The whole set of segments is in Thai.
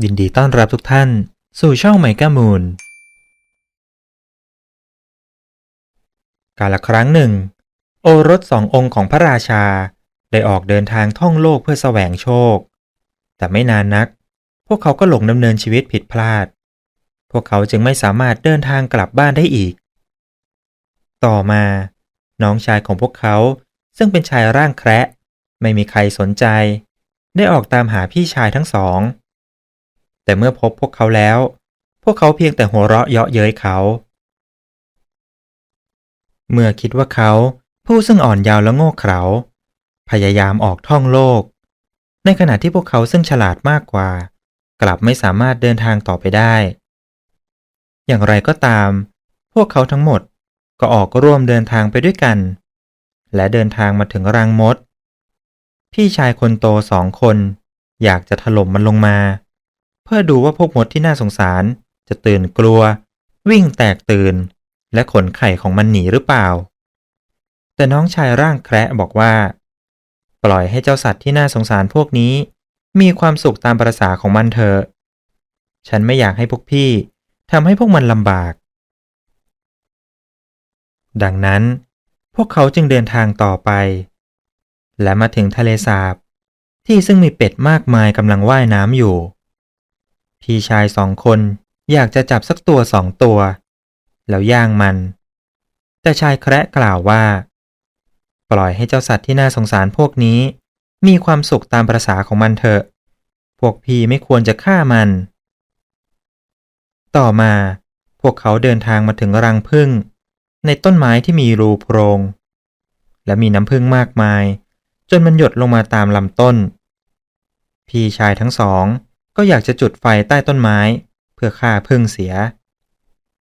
ยินดีต้อนรับทุกท่าน สู่ช่องไมก้ามูนกาลครั้งหนึ่ง โอรสสององค์ของพระราชา ได้ออกเดินทางท่องโลกเพื่อแสวงโชค แต่ไม่นานนัก พวกเขาก็หลงดำเนินชีวิตผิดพลาด พวกเขาจึงไม่สามารถเดินทางกลับบ้านได้อีก ต่อมา น้องชายของพวกเขา ซึ่งเป็นชายร่างแคระไม่มีใครสนใจ ได้ออกตามหาพี่ชายทั้งสอง แต่เมื่อพบพวกเขาแล้ว พวกเขาเพียงแต่หัวเราะเยาะเย้ยเขา เมื่อคิดว่าเขาผู้ซึ่งอ่อนยาวและโง่เขลาพยายามออกท่องโลก ในขณะที่พวกเขาซึ่งฉลาดมากกว่า กลับไม่สามารถเดินทางต่อไปได้ อย่างไรก็ตาม พวกเขาทั้งหมดก็ออกร่วมเดินทางไปด้วยกัน และเดินทางมาถึงรังมด พี่ชายคนโตสองคน อยากจะถล่มมันลงมา เพื่อดูว่าพวกมดที่น่าสงสารจะตื่นกลัว วิ่งแตกตื่น และขนไข่ของมันหนีหรือเปล่า แต่น้องชายร่างแคระบอกว่า ปล่อยให้เจ้าสัตว์ที่น่าสงสารพวกนี้ มีความสุขตามประษาของมันเถอะฉันไม่อยากให้พวกพี่ทำให้พวกมันลำบาก ดังนั้น พวกเขาจึงเดินทางต่อไป และมาถึงทะเลสาบที่ซึ่งมีเป็ดมากมายกำลังว่ายน้ำอยู่ พี่ชายสองคนอยากจะจับสักตัวสองตัว แล้วย่างมัน แต่ชายแคระกล่าวว่า ปล่อยให้เจ้าสัตว์ที่น่าสงสารพวกนี้ มีความสุขตามประษาของมันเถอะ พวกพี่ไม่ควรจะฆ่ามัน ต่อมาพวกเขาเดินทางมาถึงรังผึ้งในต้นไม้ที่มีรูโพรง และมีน้ำผึ้งมากมาย จนมันหยดลงมาตามลำต้น พี่ชายทั้งสอง ก็อยากจะจุดไฟใต้ต้นไม้ เพื่อฆ่าผึ้งเสีย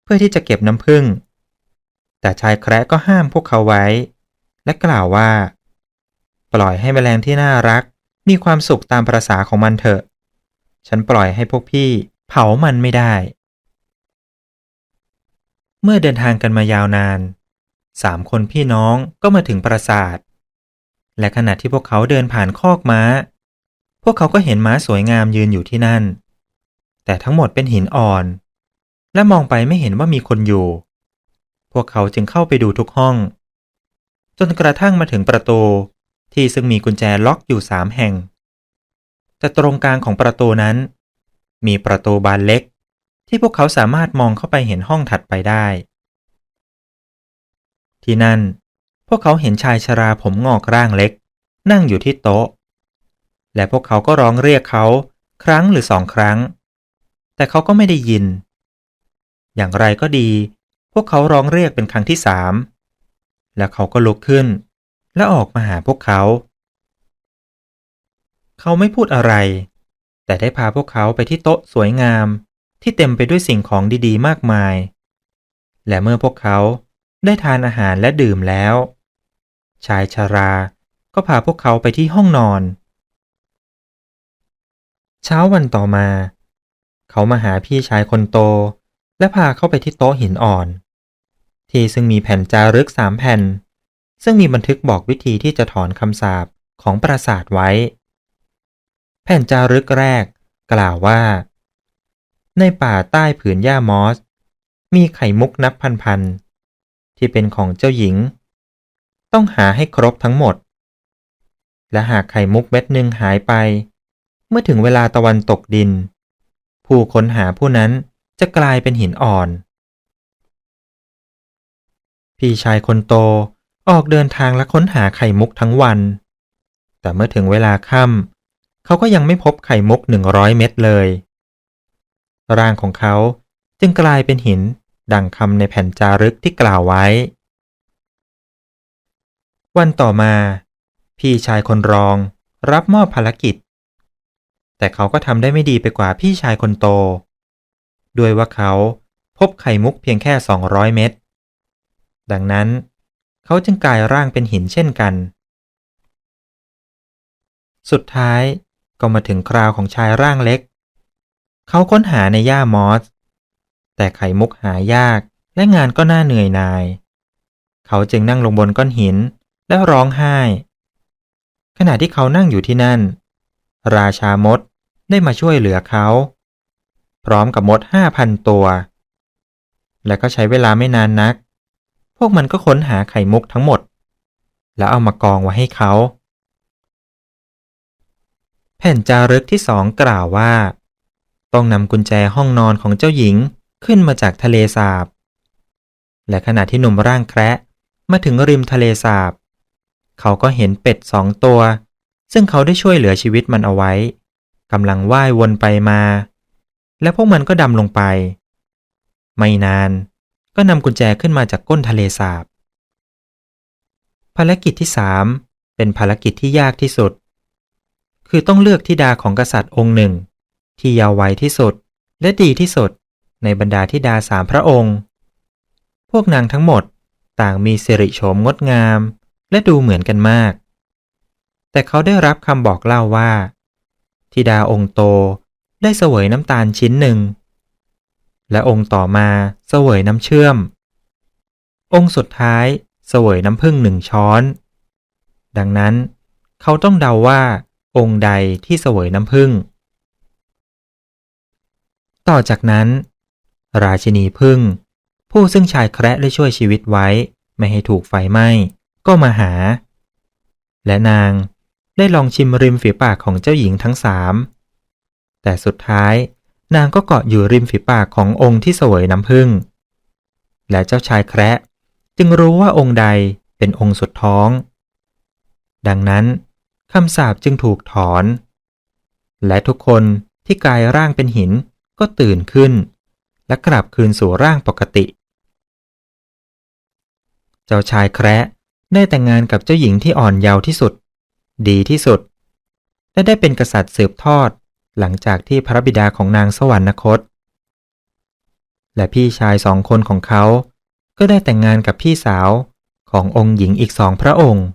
เพื่อที่จะเก็บน้ำผึ้งแต่ชายแคระก็ห้ามพวกเขาไว้ และกล่าวว่า ปล่อยให้แมลงที่น่ารัก มีความสุขตามประษาของมันเถอะ ฉันปล่อยให้พวกพี่เผามันไม่ได้ เมื่อเดินทางกันมายาวนานสามคนพี่น้องก็มาถึงปราสาท และขณะที่พวกเขาเดินผ่านคอกม้า พวกเขาก็เห็นม้าสวยงามยืนอยู่ที่นั่น แต่ทั้งหมดเป็นหินอ่อน และมองไปไม่เห็นว่ามีคนอยู่ พวกเขาจึงเข้าไปดูทุกห้อง จนกระทั่งมาถึงประตูที่ซึ่งมีกุญแจล็อกอยู่สามแห่ง แต่ตรงกลางของประตูนั้น มีประตูบานเล็ก ที่พวกเขาสามารถมองเข้าไปเห็นห้องถัดไปได้ ที่นั่น พวกเขาเห็นชายชราผมงอกร่างเล็ก นั่งอยู่ที่โต๊ะ และพวกเขาก็ร้องเรียกเขาครั้งหรือสองครั้ง แต่เขาก็ไม่ได้ยิน อย่างไรก็ดี พวกเขาร้องเรียกเป็นครั้งที่สามแล้วเขาก็ลุกขึ้น และออกมาหาพวกเขา เขาไม่พูดอะไร แต่ได้พาพวกเขาไปที่โต๊ะสวยงาม ที่เต็มไปด้วยสิ่งของดีๆ มากมาย และเมื่อพวกเขาได้ทานอาหารและดื่มแล้ว ชายชาราก็พาพวกเขาไปที่ห้องนอน เช้าวันต่อมา เขามาหาพี่ชายคนโต และพาเข้าไปที่โต๊ะหินอ่อน ที่ซึ่งมีแผ่นจารึกสามแผ่น ซึ่งมีบันทึกบอกวิธีที่จะถอนคำสาปของปราสาทไว้ แผ่นจารึกแรกกล่าวว่า ในป่าใต้ผืนหญ้ามอส มีไข่มุกนับพันๆที่เป็นของเจ้าหญิง ต้องหาให้ครบทั้งหมด และหากไข่มุกเม็ดหนึ่งหายไป เมื่อถึงเวลาตะวันตกดิน ผู้ค้นหาผู้นั้นจะกลายเป็นหินอ่อน พี่ชายคนโตออกเดินทางและค้นหาไข่มุกทั้งวัน แต่เมื่อถึงเวลาค่ำเขาก็ยังไม่พบไข่มุกหนึ่งร้อยเม็ดเลย ร่างของเขาจึงกลายเป็นหินดังคำในแผ่นจารึกที่กล่าวไว้ วันต่อมา พี่ชายคนรองรับมอบภารกิจ แต่เขาก็ทำได้ไม่ดีไปกว่าพี่ชายคนโต ด้วยว่าเขาพบไข่มุกเพียงแค่ 200 เม็ด ดังนั้น เขาจึงกลายร่างเป็นหินเช่นกัน สุดท้ายก็มาถึงคราวของชายร่างเล็ก เขาค้นหาในหญ้ามอส แต่ไข่มุกหายากและงานก็น่าเหนื่อยนาย เขาจึงนั่งลงบนก้อนหินแล้วร้องไห้ ขณะที่เขานั่งอยู่ที่นั่น ราชามด ได้มาช่วยเหลือเขา พร้อมกับมดห้าพันตัว และก็ใช้เวลาไม่นานนัก พวกมันก็ค้นหาไข่มุกทั้งหมด แล้วเอามากองไว้ให้เขา แผ่นจารึกที่สองกล่าวว่า ต้องนำกุญแจห้องนอนของเจ้าหญิงขึ้นมาจากทะเลสาบ และขณะที่หนุ่มร่างแคระมาถึงริมทะเลสาบ เขาก็เห็นเป็ดสองตัว ซึ่งเขาได้ช่วยเหลือชีวิตมันเอาไว้ กำลังว่ายวนไปมา และพวกมันก็ดำลงไป ไม่นานก็นำกุญแจขึ้นมาจากก้นทะเลสาบ ภารกิจที่สามเป็นภารกิจที่ยากที่สุด คือต้องเลือกธิดาของกษัตริย์องค์หนึ่ง ที่ยาววัยที่สุดและดีที่สุดในบรรดาธิดาสามพระองค์ พวกนางทั้งหมดต่างมีสิริโฉมงดงาม และดูเหมือนกันมาก แต่เขาได้รับคำบอกเล่าว่า ธิดาองค์โตได้เสวยน้ำตาลชิ้นหนึ่ง และองค์ต่อมาเสวยน้ำเชื่อม องค์สุดท้ายเสวยน้ำผึ้งหนึ่งช้อน ดังนั้นเขาต้องเดาว่าองค์ใดที่เสวยน้ำผึ้ง ต่อจากนั้น ราชินีผึ้งผู้ซึ่งชายแคระได้ช่วยชีวิตไว้ ไม่ให้ถูกไฟไหม้ก็มาหา และนาง ได้ลองชิมริมฝีปากของเจ้าหญิงทั้งสามแต่สุดท้ายนางก็เกาะอยู่ริมฝีปากขององค์ที่สวยน้ำผึ้งและเจ้าชายแคระจึงรู้ว่าองค์ใดเป็นองค์สุดท้อง ดังนั้นคำสาปจึงถูกถอน และทุกคนที่กลายร่างเป็นหินก็ตื่นขึ้น และกลับคืนสู่ร่างปกติ เจ้าชายแคระได้แต่งงานกับเจ้าหญิงที่อ่อนเยาว์ที่สุด ดีที่สุด และได้เป็นกษัตริย์สืบทอด หลังจากที่พระบิดาของนางสวรรคต และพี่ชายสองคนของเขา ก็ได้แต่งงานกับพี่สาวขององค์หญิงอีกสองพระองค์